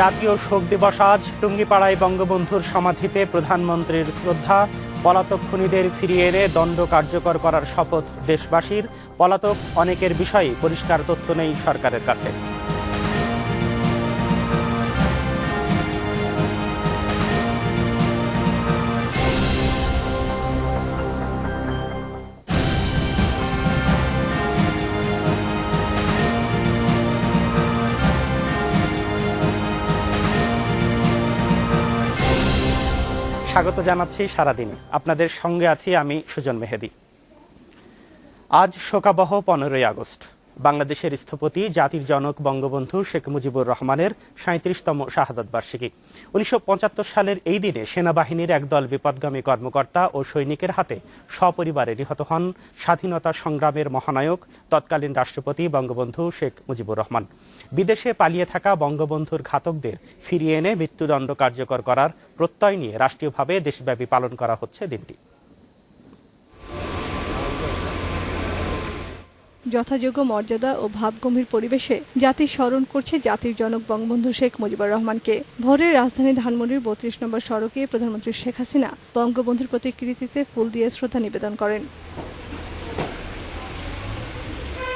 জাতীয় শোক দিবস আজ টুঙ্গিপাড়ায় বঙ্গবন্ধুর সমাধিতে প্রধানমন্ত্রীর শ্রদ্ধা। পলাতক খুনিদের ফিরিয়ে এনে দণ্ড কার্যকর করার শপথ দেশবাসীর। পলাতক অনেকের বিষয়ে পরিষ্কার তথ্য নেই সরকারের কাছে। স্বাগত জানাচ্ছি সারাদিন। আপনাদের সঙ্গে আছি আমি সুজন মেহেদি। আজ শোকাবহ পনেরোই আগস্ট। বাংলাদেশের স্থপতি, জাতির জনক বঙ্গবন্ধু শেখ মুজিবুর রহমানের সাঁত্রিশতম শাহাদত বার্ষিকী। উনিশশো পঁচাত্তর সালের এই দিনে সেনাবাহিনীর একদল বিপদগামী কর্মকর্তা ও সৈনিকের হাতে সপরিবারে নিহত হন স্বাধীনতা সংগ্রামের মহানায়ক, তৎকালীন রাষ্ট্রপতি বঙ্গবন্ধু শেখ মুজিবুর রহমান। বিদেশে পালিয়ে থাকা বঙ্গবন্ধুর ঘাতকদের ফিরিয়ে এনে মৃত্যুদণ্ড কার্যকর করার প্রত্যয় নিয়ে রাষ্ট্রীয়ভাবে দেশব্যাপী পালন করা হচ্ছে দিনটি। যথাযোগ্য মর্যাদা ও ভাবগম্ভীর পরিবেশে জাতি স্মরণ করছে জাতির জনক বঙ্গবন্ধু শেখ মুজিবুর রহমানকে। ভোরে রাজধানী ধানমন্ডির বত্রিশ নম্বর সড়কে প্রধানমন্ত্রী শেখ হাসিনা বঙ্গবন্ধুর প্রতিকৃতিতে ফুল দিয়ে শ্রদ্ধা নিবেদন করেন।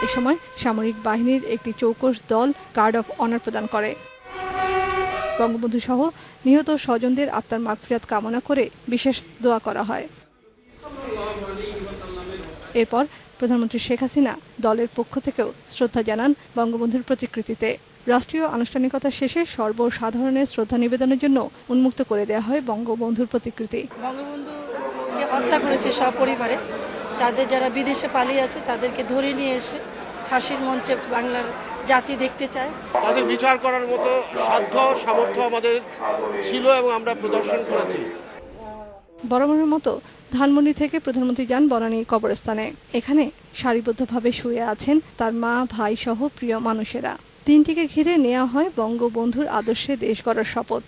এ সময় সামরিক বাহিনীর একটি চৌকস দল গার্ড অফ অনার প্রদান করে। বঙ্গবন্ধু সহ নিহত স্বজনদের আত্মার মাগফিরাত কামনা করে বিশেষ দোয়া করা হয়। এরপর প্রধানমন্ত্রী শেখ হাসিনা দলের পক্ষ থেকেও শ্রদ্ধা জানান বঙ্গবন্ধুর প্রতিকৃতিতে। রাষ্ট্রীয় আনুষ্ঠানিকতা শেষে সর্বসাধারণের শ্রদ্ধা নিবেদনের জন্য উন্মুক্ত করে দেওয়া হয় বঙ্গবন্ধুর প্রতিকৃতি। বঙ্গবন্ধুকে হত্যা করেছে সপরিবারে তাদের যারা বিদেশে পালিয়ে আছে তাদেরকে ধরে নিয়ে এসে ফাঁসির মঞ্চে বাংলার জাতি দেখতে চায়। তাদের বিচার করার মতো সাধ্য সামর্থ্য আমাদের ছিল এবং আমরা প্রদর্শন করেছি। বরাবরের মতো ধানমন্ডি থেকে প্রধানমন্ত্রী যান বনানী কবরস্থানে। এখানে সারিবদ্ধভাবে শুয়ে আছেন তার মা ভাই সহ প্রিয় মানুষেরা। দিনটিকে ঘিরে নেওয়া হয় বঙ্গবন্ধুর আদর্শে দেশ গড়ার শপথ।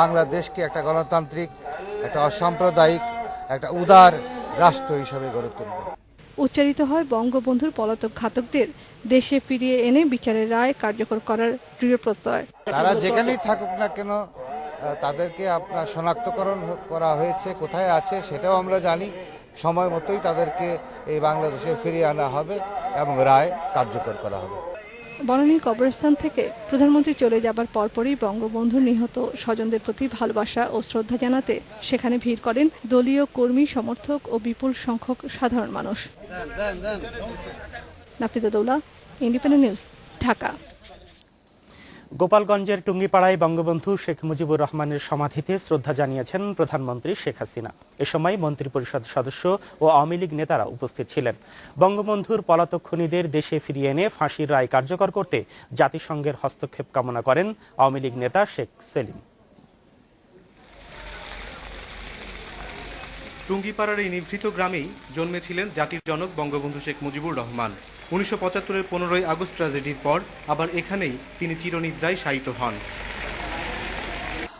বাংলাদেশকে একটা গণতান্ত্রিক একটা অসাম্প্রদায়িক একটা উদার রাষ্ট্র হিসেবে গড়ে তুলবে। উচ্চারিত হয় বঙ্গবন্ধুর পলাতক ঘাতকদের দেশে ফিরিয়ে এনে বিচারের রায় কার্যকর করার দৃঢ় প্রত্যয়। তারা যেখানেই থাকুক না কেন তাদেরকে আপনার শনাক্তকরণ করা হয়েছে কোথায় আছে সেটাও আমরা জানি। সময় মতোই তাদেরকে এই বাংলাদেশে ফিরিয়ে আনা হবে এবং রায় কার্যকর করা হবে। বনানীর কবরস্থান থেকে প্রধানমন্ত্রী চলে যাবার পরপরই বঙ্গবন্ধু নিহত স্বজনদের প্রতি ভালোবাসা ও শ্রদ্ধা জানাতে সেখানে ভিড় করেন দলীয় কর্মী সমর্থক ও বিপুল সংখ্যক সাধারণ মানুষ। Nafida Daula independent news Dhaka. গোপালগঞ্জের টুঙ্গিপাড়ায় বঙ্গবন্ধু শেখ মুজিবুর রহমানের সমাধিতে শ্রদ্ধা জানিয়েছেন প্রধানমন্ত্রী শেখ হাসিনা। এ সময় মন্ত্রিপরিষদ সদস্য ও আওয়ামী লীগ নেতারা উপস্থিত ছিলেন। বঙ্গবন্ধুর পলাতক খুনিদের দেশে ফিরিয়ে এনে ফাঁসির রায় কার্যকর করতে জাতিসংঘের হস্তক্ষেপ কামনা করেন আওয়ামী লীগ নেতা শেখ সেলিম। টুঙ্গিপাড়ার এই নিভৃত গ্রামেই জন্মেছিলেন জাতির জনক বঙ্গবন্ধু শেখ মুজিবুর রহমান। উনিশশো পঁচাত্তরের পনেরোই আগস্ট ট্র্যাজেডির পর আবার এখানেই তিনি চিরনিদ্রায় শায়িত হন।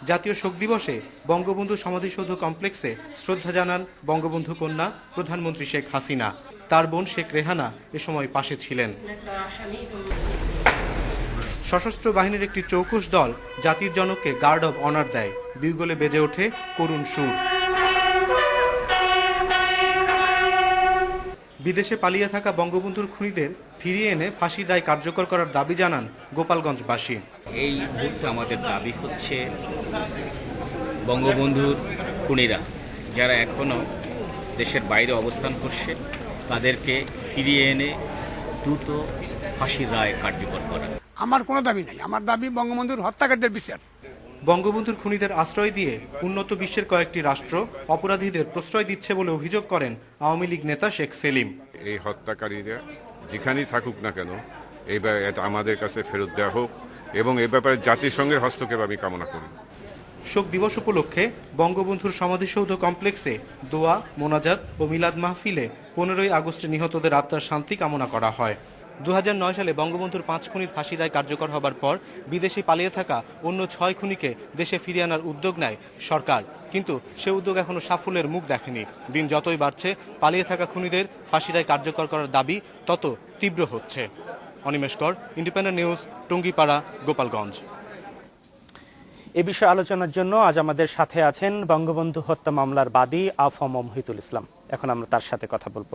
জাতীয় শোক দিবসে বঙ্গবন্ধু সমাধিসৌধ কমপ্লেক্সে শ্রদ্ধা জানান বঙ্গবন্ধু কন্যা প্রধানমন্ত্রী শেখ হাসিনা। তার বোন শেখ রেহানা এ সময় পাশে ছিলেন। সশস্ত্র বাহিনীর একটি চৌকুশ দল জাতির জনককে গার্ড অব অনার দেয়। বিউগলে বেজে ওঠে করুণ সুর। বিদেশে পালিয়ে থাকা বঙ্গবন্ধুর খুনিদের ফিরিয়ে এনে ফাঁসির রায় কার্যকর করার দাবি জানান গোপালগঞ্জবাসী। এই মুহূর্তে আমাদের দাবি হচ্ছে বঙ্গবন্ধুর খুনিরা যারা এখনও দেশের বাইরে অবস্থান করছে তাদেরকে ফিরিয়ে এনে দ্রুত ফাঁসির রায় কার্যকর করা। আমার কোনো দাবি নাই। আমার দাবি বঙ্গবন্ধুর হত্যাকারীদের বিচার। বঙ্গবন্ধুর খুনিদের আশ্রয় দিয়ে উন্নত বিশ্বের কয়েকটি রাষ্ট্র অপরাধীদের প্রশ্রয় দিচ্ছে বলে অভিযোগ করেন আওয়ামী লীগ নেতা শেখ সেলিম। এই হত্যাকারীরা যেখানেই থাকুক না কেন এই এটা আমাদের কাছে ফেরত দেওয়া হোক এবং এ ব্যাপারে জাতিসংঘের হস্তক্ষেপ আমি কামনা করি। শোক দিবস উপলক্ষে বঙ্গবন্ধুর সমাধিসৌধ কমপ্লেক্সে দোয়া মোনাজাত ও মিলাদ মাহফিলে পনেরোই আগস্টে নিহতদের আত্মার শান্তি কামনা করা হয়। দু হাজার নয় সালে বঙ্গবন্ধুর পাঁচ খুনির ফাঁসি রায় কার্যকর হবার পর বিদেশে পালিয়ে থাকা অন্য ছয় খুনিকে দেশে ফিরিয়ে আনার উদ্যোগ নেয় সরকার। কিন্তু সে উদ্যোগ এখনও সাফল্যের মুখ দেখেনি। দিন যতই বাড়ছে, পালিয়ে থাকা খুনিদের ফাঁসি রায় কার্যকর করার দাবি তত তীব্র হচ্ছে। Animesh Kar, independent news, Tungipara, Gopalganj. এ বিষয়ে আলোচনার জন্য আজ আমাদের সাথে আছেন বঙ্গবন্ধু হত্যা মামলার বাদী আফম মহিতুল ইসলাম। এখন আমরা তার সাথে কথা বলব।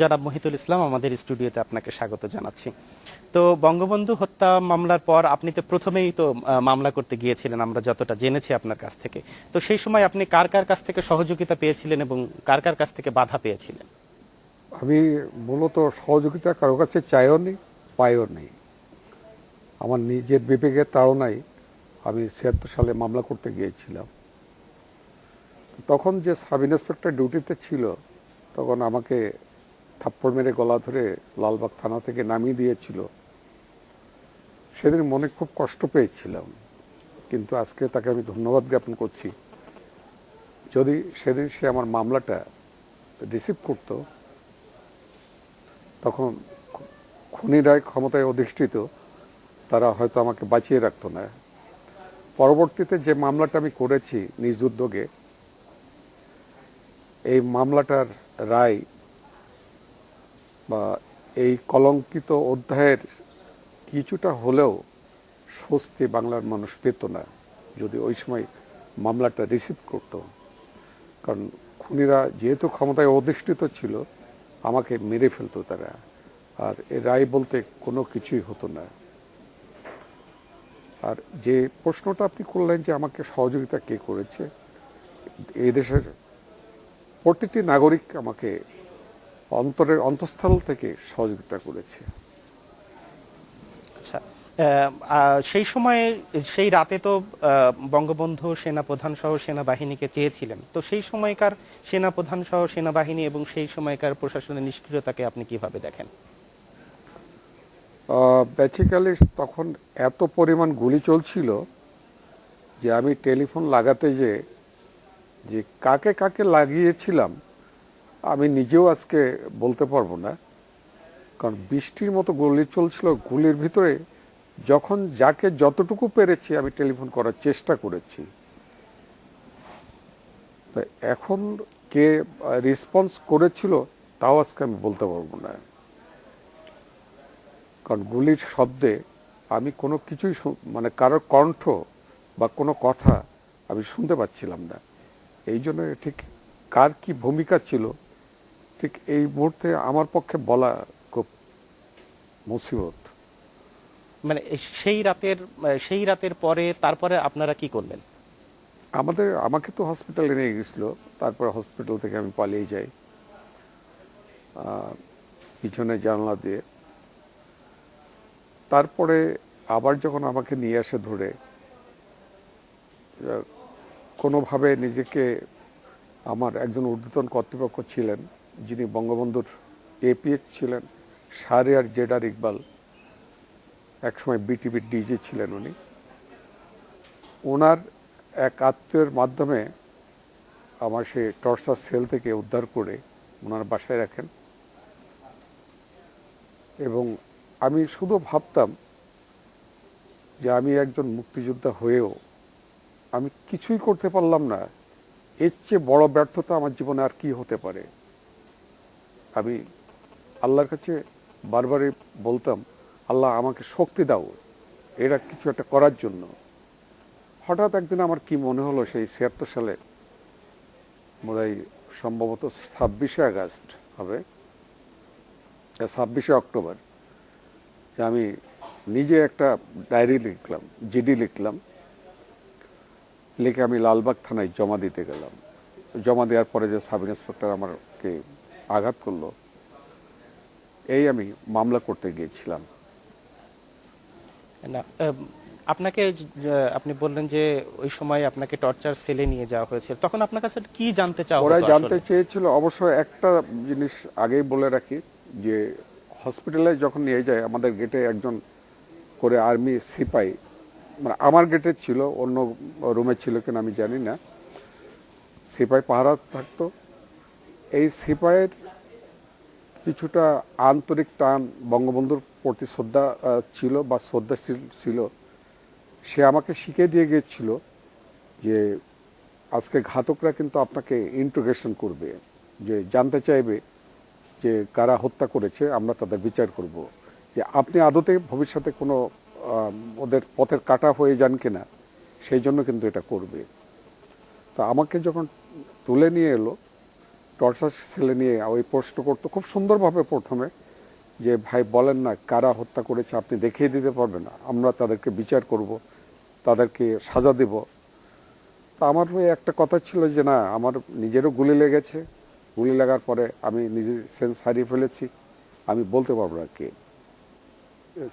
জনাব মহিতুল ইসলাম, আমাদের স্টুডিওতে আপনাকে স্বাগত জানাচ্ছি। তো বঙ্গবন্ধু হত্যা মামলার পর আপনি তো প্রথমেই তো মামলা করতে গিয়েছিলেন, আমরা যতটা জেনেছি আপনার কাছ থেকে। তো সেই সময় আপনি কার কার কাছ থেকে সহযোগিতা পেয়েছিলেন এবং কার কার কাছ থেকে বাধা পেয়েছিলেন? আমি মূলত সহযোগিতা কারও কাছে চাইও নি, পাইও নেই আমার নিজের বিবেকের তাড়নায় আমি ছিয়াত্তর সালে মামলা করতে গিয়েছিলাম। তখন যে সাব ইন্সপেক্টর ডিউটিতে ছিল, তখন আমাকে থাপ্পড় মেরে গলা ধরে লালবাগ থানা থেকে নামিয়ে দিয়েছিল। সেদিন মনে খুব কষ্ট পেয়েছিলাম, কিন্তু আজকে তাকে আমি ধন্যবাদ জ্ঞাপন করছি। যদি সেদিন সে আমার মামলাটা রিসিভ করতো, তখন খুনিরাই ক্ষমতায় অধিষ্ঠিত, তারা হয়তো আমাকে বাঁচিয়ে রাখতো না। পরবর্তীতে যে মামলাটা আমি করেছি নিজ উদ্যোগে, এই মামলাটার রায় বা এই কলঙ্কিত অধ্যায়ের কিছুটা হলেও স্বস্তি বাংলার মানুষ পেত না, যদি ওই সময় মামলাটা রিসিভ করতো। কারণ খুনিরা যেহেতু ক্ষমতায় অধিষ্ঠিত ছিল, আমাকে মেরে ফেলতো তারা, আর এ রায় বলতে কোনো কিছুই হতো না। আর যে প্রশ্নটা আপনি করলেন যে আমাকে সহযোগিতা কে করেছে এই দেশের প্রতিটি নাগরিক আমাকে অন্তরের অন্তঃস্থল থেকে সহযোগিতা করেছে। আচ্ছা সেই সময়ে সেই রাতে তো বঙ্গবন্ধু সেনাপ্রধান সহ সেনাবাহিনীকে চেয়েছিলেন। তো সেই সময়কার সেনাপ্রধান সহ সেনাবাহিনী এবং সেই সময়কার প্রশাসনের নিষ্ক্রিয়তাকে আপনি কীভাবে দেখেন? বেসিক্যালি তখন এত পরিমাণ গুলি চলছিল যে আমি টেলিফোন লাগাতে যে যে কাকে কাকে লাগিয়েছিলাম আমি নিজেও আজকে বলতে পারব না। কারণ বৃষ্টির মতো গুলি চলছিল, গুলির ভিতরে যখন যাকে যতটুকু পেরেছি আমি টেলিফোন করার চেষ্টা করেছি। তো এখন কে রেসপন্স করেছিল তাও আজকে আমি বলতে পারব না। কারণ গুলির শব্দে আমি কোনো কিছুই মানে কারোর কণ্ঠ বা কোনো কথা আমি শুনতে পাচ্ছিলাম না। এই জন্য ঠিক কার কি ভূমিকা ছিল ঠিক এই মুহূর্তে আমার পক্ষে বলা খুব মুসিবত। মানে সেই রাতের সেই রাতের পরে তারপরে আপনারা কি করলেন? আমাদের আমাকে তো হসপিটালে নিয়ে গেছিল তারপরে হসপিটাল থেকে আমি পালিয়ে যাই। পিছনে জানলা দিয়ে। তারপরে আবার যখন আমাকে নিয়ে আসে ধরে কোনোভাবে নিজেকে আমার একজন ঊর্ধ্বতন কর্তৃপক্ষ ছিলেন। যিনি বঙ্গবন্ধুর এপিএস ছিলেন শাহরিয়ার জেডার ইকবাল, একসময় বিটিভির ডিজি ছিলেন উনি। ওনার এক আত্মীয়ের মাধ্যমে আমার সে টর্চার সেল থেকে উদ্ধার করে ওনার বাসায় রাখেন। এবং আমি শুধু ভাবতাম যে আমি একজন মুক্তিযোদ্ধা হয়েও আমি কিছুই করতে পারলাম না। এর চেয়ে বড় ব্যর্থতা আমার জীবনে আর কি হতে পারে? আমি আল্লাহর কাছে বারবারই বলতাম, আল্লাহ, আমাকে শক্তি দাও। এরা কিছু একটা করার জন্য। হঠাৎ একদিন আমার কি মনে হলো, সেই ছিয়াত্তর সালে বোধহয় সম্ভবত ছাব্বিশে আগস্ট হবে ছাব্বিশে অক্টোবর, যে আমি নিজে একটা ডায়েরি লিখলাম, জিডি লিখলাম, লিখে আমি লালবাগ থানায় জমা দিতে গেলাম। জমা দেওয়ার পরে যে সাব ইন্সপেক্টর আমাকে আঘাত করল। এই আমি মামলা করতে গিয়েছিলাম। না আপনাকে আপনি বললেন যে ওই সময় আপনাকে টর্চার সেলে নিয়ে যাওয়া হয়েছিল। তখন আপনার কাছে কি জানতে চাও ওরা জানতে? চেয়েছিল অবশ্য একটা জিনিস আগেই বলে রাখি যে হসপিটালে যখন নিয়ে যায় আমাদের গেটে একজন করে আর্মি সিপাই মানে আমার গেটে ছিল অন্য রুমে ছিল কিনা আমি জানি না। সিপাই পাহারা থাকতো। এই সিপাইয়ের কিছুটা আন্তরিক টান বঙ্গবন্ধুর প্রতি শ্রদ্ধা ছিল বা শ্রদ্ধাশীল ছিল। সে আমাকে শিখিয়ে দিয়ে গিয়েছিল যে আজকে ঘাতকরা কিন্তু আপনাকে ইন্ট্রোগেশন করবে, যে জানতে চাইবে যে কারা হত্যা করেছে, আমরা তাদের বিচার করব। যে আপনি আদতে ভবিষ্যতে কোনো ওদের পথের কাটা হয়ে যান কিনা, সেই জন্য কিন্তু এটা করবে। তা আমাকে যখন তুলে নিয়ে এলো টর্চার ছেলে নিয়ে ওই প্রশ্ন করতো খুব সুন্দরভাবে প্রথমে যে ভাই বলেন না কারা হত্যা করেছে আপনি দেখিয়ে দিতে পারবেন না আমরা তাদেরকে বিচার করব তাদেরকে সাজা দেব। তা আমার ওই একটা কথা ছিল যে না আমার নিজেরও গুলি লেগেছে গুলি লাগার পরে আমি নিজে সেন্স হারিয়ে ফেলেছি আমি বলতে পারব না কে।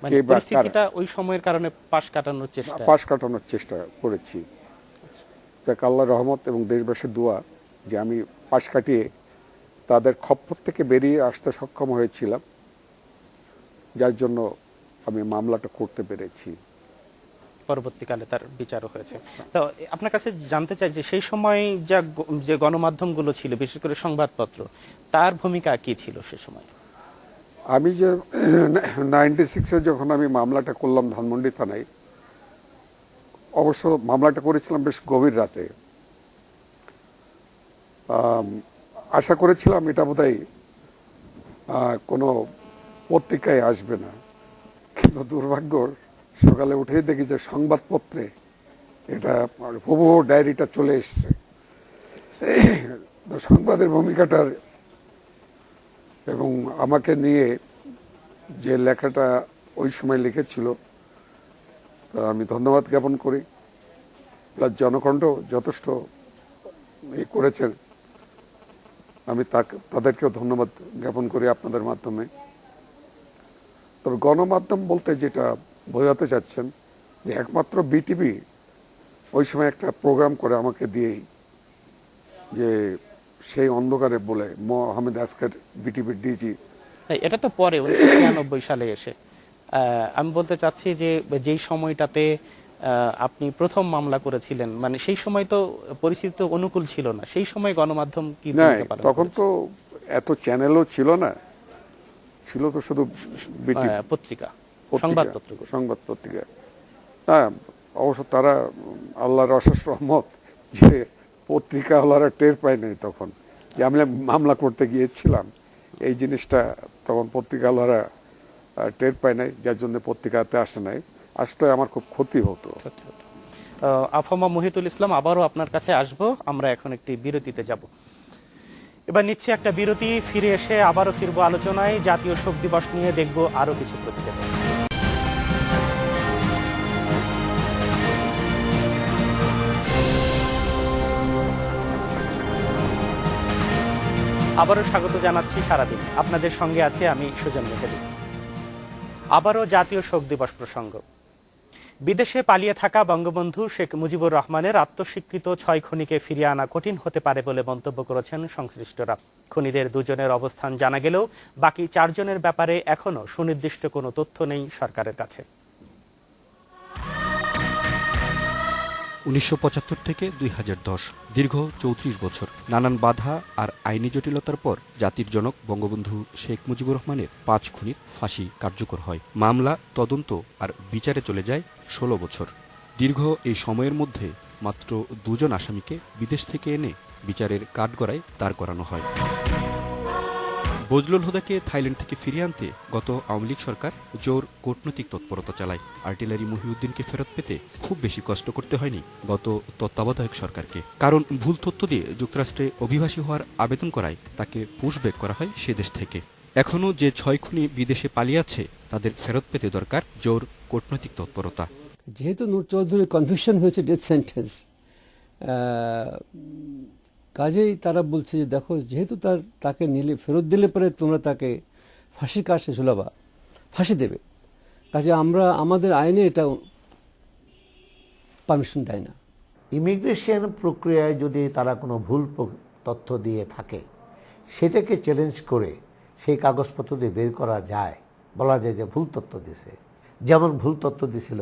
মানে পরিস্থিতিটা ওই সময়ের কারণে পাশ কাটানোর চেষ্টা। পাশ কাটানোর চেষ্টা করেছি। দেখ আল্লাহ রহমত এবং দেশবাসীর দোয়া যে আমি পাশ কাটিয়ে তাদের খপ্পর থেকে বেরিয়ে আসতে সক্ষম হয়েছিলাম যার জন্য আমি মামলাটা করতে পেরেছি। পরবর্তীকালে তার বিচারও হয়েছে। তো আপনার কাছে জানতে চাই যে সেই সময় যা যে গণমাধ্যমগুলো ছিল বিশেষ করে সংবাদপত্র তার ভূমিকা কি ছিল সে সময়? আমি যে নাইনটি সিক্সে যখন আমি মামলাটা করলাম ধানমন্ডি থানায় অবশ্য মামলাটা করেছিলাম বেশ গভীর রাতে। আশা করেছিলাম এটা বোধহয় কোনো পত্রিকায় আসবে না। কিন্তু দুর্ভাগ্য সকালে উঠেই দেখি যে সংবাদপত্রে এটা হুবহু ডায়েরিটা চলে এসছে। সংবাদের ভূমিকাটার এবং আমাকে নিয়ে যে লেখাটা ওই সময় লিখেছিল, তা আমি ধন্যবাদ জ্ঞাপন করি। প্লাস জনকণ্ঠ যথেষ্ট ই করেছেন। আমি তাদেরকেও ধন্যবাদ জ্ঞাপন করি আপনাদের মাধ্যমে। তবে গণমাধ্যম বলতে যেটা বোঝাতে চাচ্ছেন যে একমাত্র বিটিভি ওই সময় একটা প্রোগ্রাম করে আমাকে দিয়েই যে সেই অন্ধকারে বলে মোহাম্মদ আসকার বিটিভির ডিজি। এটা তো পরে, উনিশশো ছিয়ানব্বই সালে এসে। আমি বলতে চাচ্ছি যে, যেই সময়টাতে আপনি প্রথম মামলা করেছিলেন। মানে সেই সময় তো পরিস্থিতি অনুকূল ছিল না। সেই সময় গণমাধ্যম কি তখন তো এত চ্যানেলও ছিল না। ছিল তো শুধু পত্রিকা সংবাদপত্র সংবাদ পত্রিকা। হ্যাঁ অবশ্য তারা আল্লাহর অশেষ রহমত যে পত্রিকা আল্লাহরা টের পায় নাই তখন যে আমি মামলা করতে গিয়েছিলাম। এই জিনিসটা তখন পত্রিকা আল্লাহরা টের পায় নাই যার জন্য পত্রিকাতে আসে নাই। আসলে আমার খুব ক্ষতি হতো। আফামা মহিতুল ইসলাম, আবারও আপনার কাছে আসব। আমরা এখন একটি বিরতিতে যাব। এবার নিচ্ছি একটা বিরতি, ফিরে এসে আবারও ফিরবো আলোচনায়। জাতীয় শোক দিবস নিয়ে দেখব আরও কিছু প্রতিবেদন। আবারও স্বাগত জানাচ্ছি সারাদিন। আপনাদের সঙ্গে আছে আমি সুজন মেহেদি। আবারও জাতীয় শোক দিবস প্রসঙ্গ। বিদেশে পালিয়ে থাকা বঙ্গবন্ধু শেখ মুজিবুর রহমানের আত্মস্বীকৃত ছয় খনিকে ফিরিয়ে আনা কঠিন হতে পারে বলে মন্তব্য করেছেন সংশ্লিষ্টরা। খনিদের দুজনের অবস্থান জানা গেলেও বাকি চারজনের ব্যাপারে এখনও সুনির্দিষ্ট কোনো তথ্য নেই সরকারের কাছে। উনিশশো পঁচাত্তর থেকে দুই হাজার দশ, দীর্ঘ চৌত্রিশ বছর, নানান বাধা আর আইনি জটিলতার পর জাতির জনক বঙ্গবন্ধু শেখ মুজিবুর রহমানের পাঁচ খুনির ফাঁসি কার্যকর হয়। মামলা, তদন্ত আর বিচারে চলে যায় ষোলো বছর। দীর্ঘ এই সময়ের মধ্যে মাত্র দুজন আসামিকে বিদেশ থেকে এনে বিচারের কাঠগড়ায় দাঁড় করানো হয়। বজলুল হুদাকে থাইল্যান্ড থেকে ফিরিয়ে আনতে গত আওয়ামী লীগ সরকার জোর কূটনৈতিক তৎপরতা চালায়। আর্টিলারি মহিউদ্দিনকে ফেরত পেতে খুব বেশি কষ্ট করতে হয়নি গত তত্ত্বাবধায়ক সরকারকে। কারণ ভুল তথ্য দিয়ে যুক্তরাষ্ট্রে অভিবাসী হওয়ার আবেদন করায় তাকে পুশব্যাক করা হয় সে দেশ থেকে। এখনও যে ছয় খুনি বিদেশে পালিয়ে আছে তাদের ফেরত পেতে দরকার জোর কূটনৈতিক তৎপরতা। যেহেতু নূর চৌধুরীর কনভিকশন হয়েছে ডেথ সেন্টেন্স কাজেই তারা বলছে যে দেখো যেহেতু তার তাকে নিলে ফেরত দিলে পরে তোমরা তাকে ফাঁসির কাছে ঝুলাবা ফাঁসি দেবে। কাজে আমরা আমাদের আইনে এটা পারমিশন দেয় না। ইমিগ্রেশন প্রক্রিয়ায় যদি তারা কোনো ভুল তথ্য দিয়ে থাকে সেটাকে চ্যালেঞ্জ করে সেই কাগজপত্র দিয়ে বের করা যায় বলা যায় যে ভুল তত্ত্ব দিছে। যেমন ভুল তথ্য দিছিল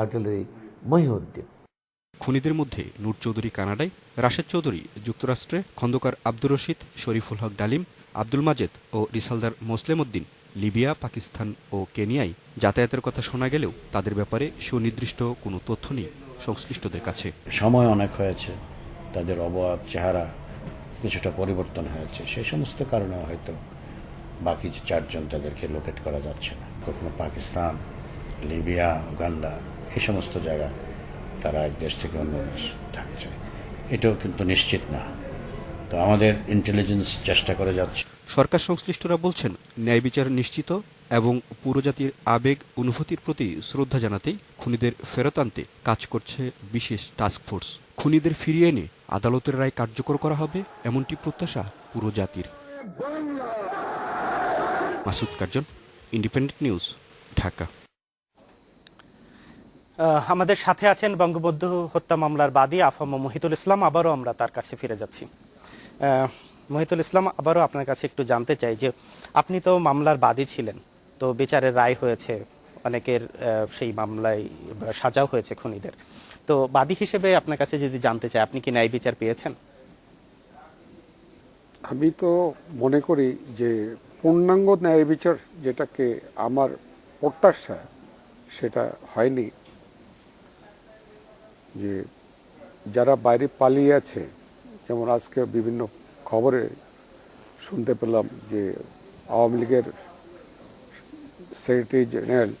আর্টিলারি মহিউদ্দিন। খুনিদের মধ্যে নূর চৌধুরী কানাডায় রাশেদ চৌধুরী যুক্তরাষ্ট্রে খন্দকার আব্দুর রশিদ শরীফুল হক ডালিম আব্দুল মাজেদ ও রিসালদার মোসলেম উদ্দিন লিবিয়া পাকিস্তান ও কেনিয়ায় যাতায়াতের কথা শোনা গেলেও তাদের ব্যাপারে সুনির্দিষ্ট কোনো তথ্য নেই সংশ্লিষ্টদের কাছে। সময় অনেক হয়েছে তাদের অবয়ব চেহারা কিছুটা পরিবর্তন হয়েছে সেই সমস্ত কারণে হয়তো বাকি যে চারজন তাদেরকে লোকেট করা যাচ্ছে না। কখনো পাকিস্তান, লিবিয়া, উগান্ডা, এই সমস্ত জায়গায় তারা এক দেশ থেকে অন্য দেশ থাকছে। এটাও কিন্তু নিশ্চিত না। তো আমাদের ইন্টেলিজেন্স চেষ্টা করে যাচ্ছে। সরকার সংশ্লিষ্টরা বলছেন, ন্যায় বিচার নিশ্চিত এবং পুরো জাতির আবেগ, অনুভূতির প্রতি শ্রদ্ধা জানাতেই খুনিদের ফেরত আনতে কাজ করছে বিশেষ টাস্ক ফোর্স খুনিদের ফিরিয়ে এনে আদালতের রায় কার্যকর করা হবে, এমনটি প্রত্যাশা পুরো জাতির। Masud Karzon independent news Dhaka. আমাদের সাথে আছেন বঙ্গবন্ধু হত্যা মামলার বাদী আফম মহিতুল ইসলাম। আবারও আমরা তার কাছে ফিরে যাচ্ছি। মহিতুল ইসলাম আবারও আপনার কাছে একটু জানতে চাই যে আপনি তো মামলার বাদী ছিলেন তো বিচারের রায় হয়েছে অনেকের সেই মামলায় সাজাও হয়েছে খুনিদের। তো বাদী হিসেবে আপনার কাছে যদি জানতে চাই আপনি কি ন্যায় বিচার পেয়েছেন? আমি তো মনে করি যে পূর্ণাঙ্গ ন্যায় বিচার যেটাকে আমার প্রত্যাশা, সেটা হয়নি। যে যারা বাইরে পালিয়ে আছে, যেমন আজকে বিভিন্ন খবরে শুনতে পেলাম যে আওয়ামী লীগের সেক্রেটারি জেনারেল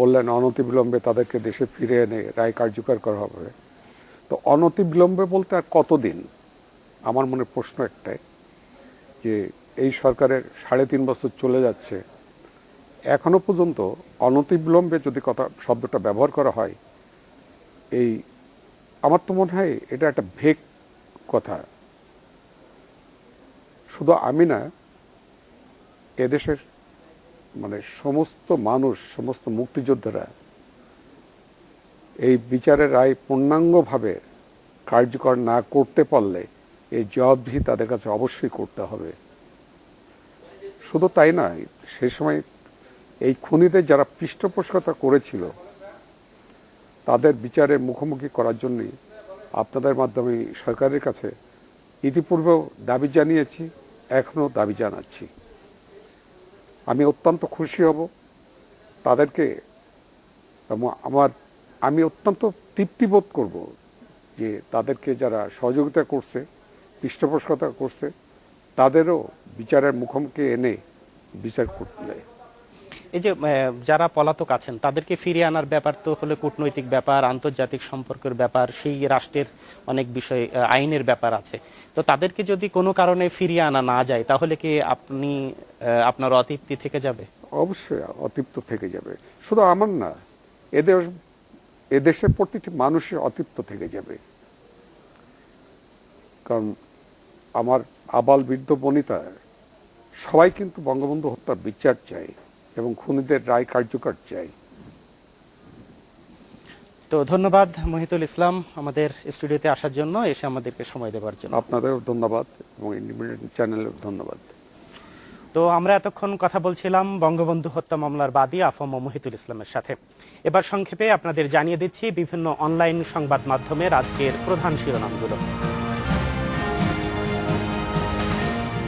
বললেন, অনতিবিলম্বে তাদেরকে দেশে ফিরে এনে রায় কার্যকর করা হবে। তো অনতিবিলম্বে বলতে আর কতদিন? আমার মনে প্রশ্ন একটাই, যে এই সরকারের সাড়ে তিন বছর চলে যাচ্ছে। এখনও পর্যন্ত অনতিবিলম্বে যদি কথা, শব্দটা ব্যবহার করা হয়, এই আমার তো মনে হয় এটা একটা ভেক কথা। শুধু আমি না, এদেশের মানে সমস্ত মানুষ, সমস্ত মুক্তিযোদ্ধারা এই বিচারের রায় পূর্ণাঙ্গভাবে কার্যকর না করতে পারলে এই জবাবদিহি তাদের কাছে অবশ্যই করতে হবে। শুধু তাই নয় সেই সময় এই খুনিদের যারা পৃষ্ঠপোষকতা করেছিল, তাদের বিচারের মুখোমুখি করার জন্যই আপনাদের মাধ্যমে সরকারের কাছে ইতিপূর্বেও দাবি জানিয়েছি, এখনও দাবি জানাচ্ছি। আমি অত্যন্ত খুশি হব, তাদেরকে আমার, আমি অত্যন্ত তৃপ্তিবোধ করব যে তাদেরকে যারা সহযোগিতা করছে, পৃষ্ঠপোষকতা করছে তাদেরও বিচারের মুখোমুখি এনে বিচার করতে এই যে যারা পলাতক আছেন তাদেরকে ফিরিয়ে আনার ব্যাপার তো হলো কূটনৈতিক ব্যাপার আন্তর্জাতিক সম্পর্কের ব্যাপার সেই রাষ্ট্রের অনেক বিষয় আইনের ব্যাপার আছে। তো তাদেরকে যদি কোনো কারণে ফিরিয়ে আনা না যায় তাহলে কি আপনি আপনার অতৃপ্তি থেকে যাবে? অবশ্যই অতৃপ্ত থেকে যাবে। শুধু আমার না এদের এদেশের প্রতিটি মানুষের অতৃপ্ত থেকে যাবে। কারণ আমার আবাল বৃদ্ধ বনিতা সবাই কিন্তু বঙ্গবন্ধু হত্যার বিচার চাই এবং খুনিদের রায় কার্যকর চাই তো ধন্যবাদ মহিতুল ইসলাম আমাদের স্টুডিওতে আসার জন্য এসে আমাদেরকে সময় দেওয়ার জন্য। আপনাদেরও ধন্যবাদ এবং ইন্ডিপেন্ডেন্ট চ্যানেলের ধন্যবাদ। তো আমরা এতক্ষণ কথা বলছিলাম বঙ্গবন্ধু হত্যা মামলার বাদী আফম মহিতুল ইসলামের সাথে। এবার সংক্ষেপে আপনাদের জানিয়ে দিচ্ছি বিভিন্ন অনলাইন সংবাদ মাধ্যমের আজকের প্রধান শিরোনামগুলো।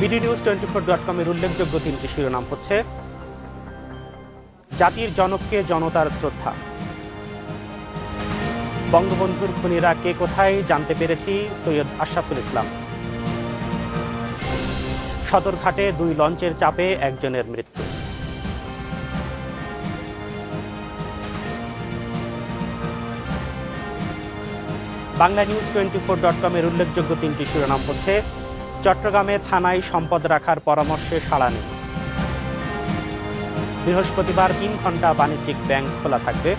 BD news twenty four dot কমের উল্লেখযোগ্য তিনটি শিরোনাম হচ্ছে, জাতির জনককে জনতার শ্রদ্ধা। বঙ্গবন্ধুর খুনিরা কে কোথায় জানতে পেরেছি, সৈয়দ আশরাফুল ইসলাম। সদরঘাটে দুই লঞ্চের চাপে একজনের মৃত্যু। Bangla news twenty four dot কমের উল্লেখযোগ্য তিনটি শিরোনাম হচ্ছে চট্টগ্রামে থানায় সম্পদ রাখার পরামর্শে সাড়া নেই। বৃহস্পতিবার তিন ঘণ্টা বাণিজ্যিক ব্যাংক খোলা থাকবে।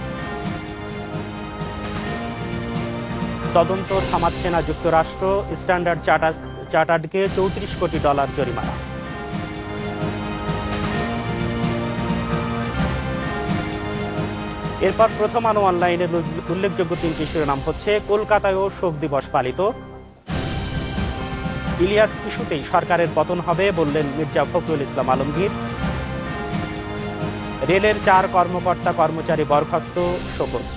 তদন্ত থামাচ্ছে না যুক্তরাষ্ট্র। স্ট্যান্ডার্ড চার্টার চার্টার্ডকে চৌত্রিশ কোটি ডলার জরিমানা। এরপর প্রথম আলো অনলাইনের উল্লেখযোগ্য তিনটি শিরোনাম হচ্ছে, কলকাতায়ও শোক দিবস পালিত। ইলিয়াস ইস্যুতেই সরকারের পতন হবে বললেন মির্জা ফখরুল ইসলাম আলমগীর। রেলের চার কর্মকর্তা কর্মচারী বরখাস্ত, শোকজ।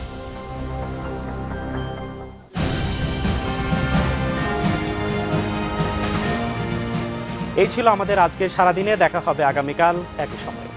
এই ছিল আমাদের আজকে সারাদিনে, দেখা হবে আগামীকাল, একই সময়।